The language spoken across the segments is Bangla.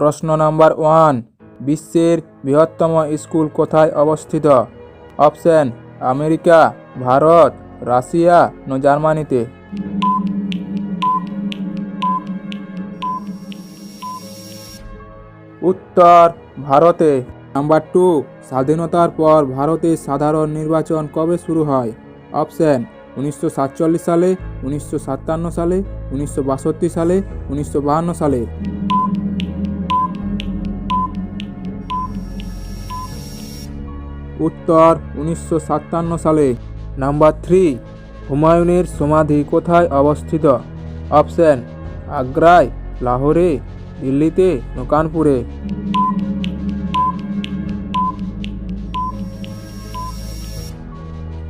প্রশ্ন নাম্বার ওয়ান, বিশ্বের বৃহত্তম স্কুল কোথায় অবস্থিত? অপশন, আমেরিকা, ভারত, রাশিয়া, না জার্মানিতে। উত্তর, ভারতে। নাম্বার টু, স্বাধীনতার পর ভারতে সাধারণ নির্বাচন কবে শুরু হয়? অপশন, উনিশশো সাতচল্লিশ সালে, উনিশশো সাতান্ন সালে, উনিশশো বাষট্টি সালে, উনিশশো বাহান্ন সালে। উত্তর উনিশশো সাতান্ন সালে। নাম্বার থ্রি, হুমায়ুনের সমাধি কোথায় অবস্থিত? অপশন, আগ্রায়, লাহোরে, দিল্লিতে না কানপুরে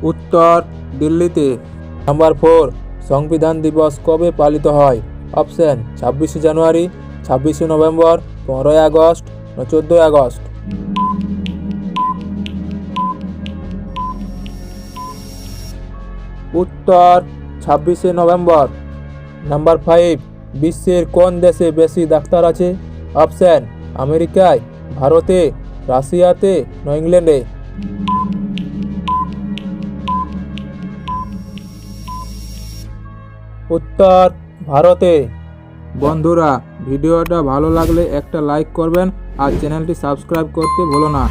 উত্তর, দিল্লিতে। নাম্বার ফোর, সংবিধান দিবস কবে পালিত হয়? অপশন, ছাব্বিশে জানুয়ারি, ছাব্বিশে নভেম্বর, পনেরোই আগস্ট চোদ্দোই আগস্ট? উত্তর, ছাব্বিশে নভেম্বর। নাম্বার ফাইভ, বিশ্বের কোন দেশে বেশি ডাক্তার আছে? অপশন, আমেরিকায়, ভারতে, রাশিয়াতে, না ইংল্যান্ডে? উত্তর, ভারতে। বন্ধুরা, ভিডিওটা ভালো লাগলে একটা লাইক করবেন আর চ্যানেলটি সাবস্ক্রাইব করতে ভুলো না।